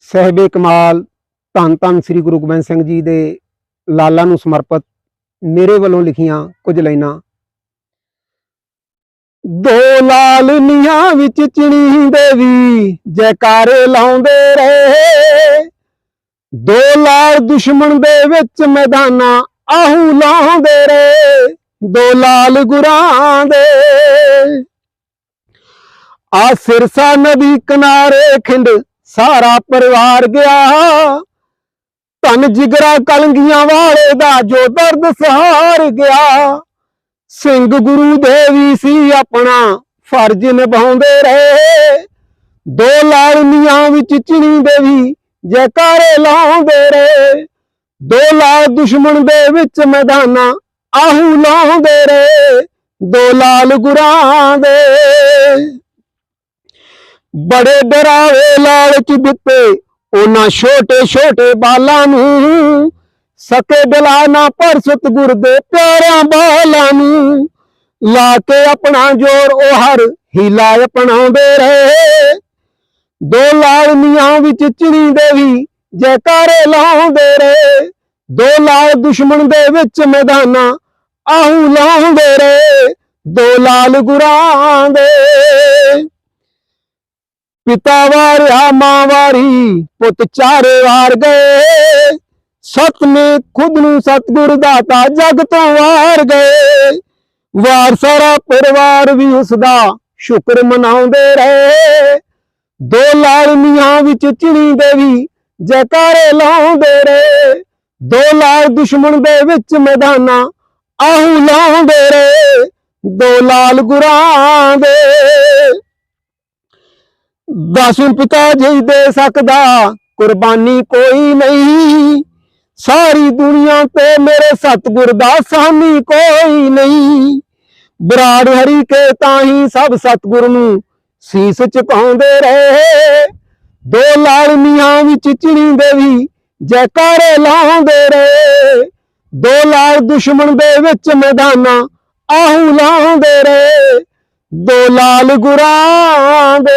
ਸਹਿਬੇ ਕਮਾਲ, ਧੰਨ ਧੰਨ ਸ੍ਰੀ ਗੁਰੂ ਗੋਬਿੰਦ ਸਿੰਘ ਜੀ ਦੇ ਲਾਲਾ ਨੂੰ ਸਮਰਪਿਤ ਮੇਰੇ ਵੱਲੋਂ ਲਿਖੀਆਂ ਕੁਝ ਲਾਈਨਾਂ। ਦੋ ਲਾਲ ਨੀਹਾਂ ਵਿੱਚ ਚਿਣੀ ਦੇਵੀ ਜੈਕਾਰੇ ਲਾਉਂਦੇ ਰਹੇ। ਦੋ ਲਾਲ ਦੁਸ਼ਮਣ ਦੇ ਵਿੱਚ ਮੈਦਾਨਾਂ ਆਹੂ ਲਾਉਂਦੇ ਰਹੇ। ਦੋ ਲਾਲ ਗੁਰਾਂ ਦੇ ਆ ਸਿਰਸਾ ਨਦੀ ਕਿਨਾਰੇ ਖਿੰਡ ਸਾਰਾ ਪਰਿਵਾਰ ਗਿਆ। ਧਨ ਜਿਗਰਾ ਕਲੰਗੀਆਂ ਵਾਲੇ ਦਾ ਜੋ ਦਰਦ ਸਹਾਰ ਗਿਆ। ਸਿੰਘ ਗੁਰੂ ਦੇ ਵੀ ਸੀ ਆਪਣਾ, ਫਰਜ਼ ਨਿਭਾਉਂਦੇ ਰਹੇ। ਦੋ ਲਾਲਨੀਆਂ ਵਿੱਚ ਚਿਣੀ ਦੇਵੀ ਜੈਕਾਰੇ ਲਾਉਂਦੇ ਰਹੇ। ਦੋ ਲਾਲ ਦੁਸ਼ਮਣ ਦੇ ਵਿੱਚ ਮੈਦਾਨਾ ਆਹੂ ਲਾਉਂਦੇ ਰਹੇ। ਦੋ ਲਾਲ ਗੁਰਾਂ ਦੇ ਬੜੇ ਡਰਾਵੇ ਲਾਲਚ ਦਿੱਤੇ ਉਹਨਾਂ ਛੋਟੇ ਛੋਟੇ ਬਾਲਾਂ ਨੂੰ ਸਕੇ ਦਿਲਾ ਨਾ ਪਰ ਸਤਿਗੁਰ ਦੇ ਪਿਆਰਿਆਂ ਬਾਲਾਂ ਨੂੰ। ਲਾ ਕੇ ਆਪਣਾ ਜੋਰ ਉਹ ਹਰ ਹੀਲਾ ਅਪਣਾਉਂਦੇ ਰਹੇ। ਦੋ ਲਾਲਨੀਆਂ ਵਿੱਚ ਚਿੜੀ ਦੇਵੀ ਜੈਕਾਰੇ ਲਾਉਂਦੇ ਰਹੇ। ਦੋ ਲਾਲ ਦੁਸ਼ਮਣ ਦੇ ਵਿੱਚ ਮੈਦਾਨਾਂ ਆਹੂ ਲਾਉਂਦੇ ਰਹੇ। ਦੋ ਲਾਲ ਗੁਰਾਂ ਦੇ ਪਿਤਾ ਵਾਰਿਆ ਮਾਂ ਵਾਰੀ, ਪੁੱਤ ਚਾਰੇ ਵਾਰ ਗਏ। ਸਤਵੇਂ ਖੁਦ ਨੂੰ ਸਤਗੁਰ ਦਾਤਾ ਜਗ ਤੋਂ ਵਾਰ ਗਏ। ਵਾਰ ਸਾਰਾ ਪਰਿਵਾਰ ਵੀ ਉਸ ਦਾ ਸ਼ੁਕਰ ਮਨਾਉਂਦੇ ਰਹੇ। ਦੋ ਲਾਲਨੀਆਂ ਵਿੱਚ ਚਿੜੀ ਦੇਵੀ ਜੈਕਾਰੇ ਲਾਉਂਦੇ ਰਹੇ। ਦੋ ਲਾਲ ਦੁਸ਼ਮਣ ਦੇ ਵਿੱਚ ਮੈਦਾਨਾਂ ਆਹੂ ਲਾਉਂਦੇ ਰਹੇ। ਦੋ ਲਾਲ ਗੁਰਾਂ ਦੇ ਦਸਵੇਂ ਪਿਤਾ ਜੀ ਦੇ ਸਕਦਾ, ਕੁਰਬਾਨੀ ਕੋਈ ਨਹੀਂ। ਸਾਰੀ ਦੁਨੀਆ ਤੇ ਮੇਰੇ ਸਤਿਗੁਰ ਦਾ ਸਾਨੀ ਕੋਈ ਨਹੀਂ। ਬਰਾੜ ਹਰੀ ਕੇ ਤਾਂ ਹੀ ਸਭ ਸਤਿਗੁਰ ਨੂੰ ਸੀਸ ਝੁਕਾਉਂਦੇ ਰਹੇ। ਦੋ ਲਾਲ ਲਾਲਮੀਆਂ ਵਿੱਚ ਚਿਣੀ ਦੇਵੀ ਜੈਕਾਰੇ ਲਾਉਂਦੇ ਰਹੇ। ਦੋ ਲਾਲ ਦੁਸ਼ਮਣ ਦੇ ਵਿੱਚ ਮੈਦਾਨਾਂ ਆਹੂ ਲਾਉਂਦੇ ਰਹੇ। ਦੋ ਲਾਲ ਗੁਰਾਂ ਦੇ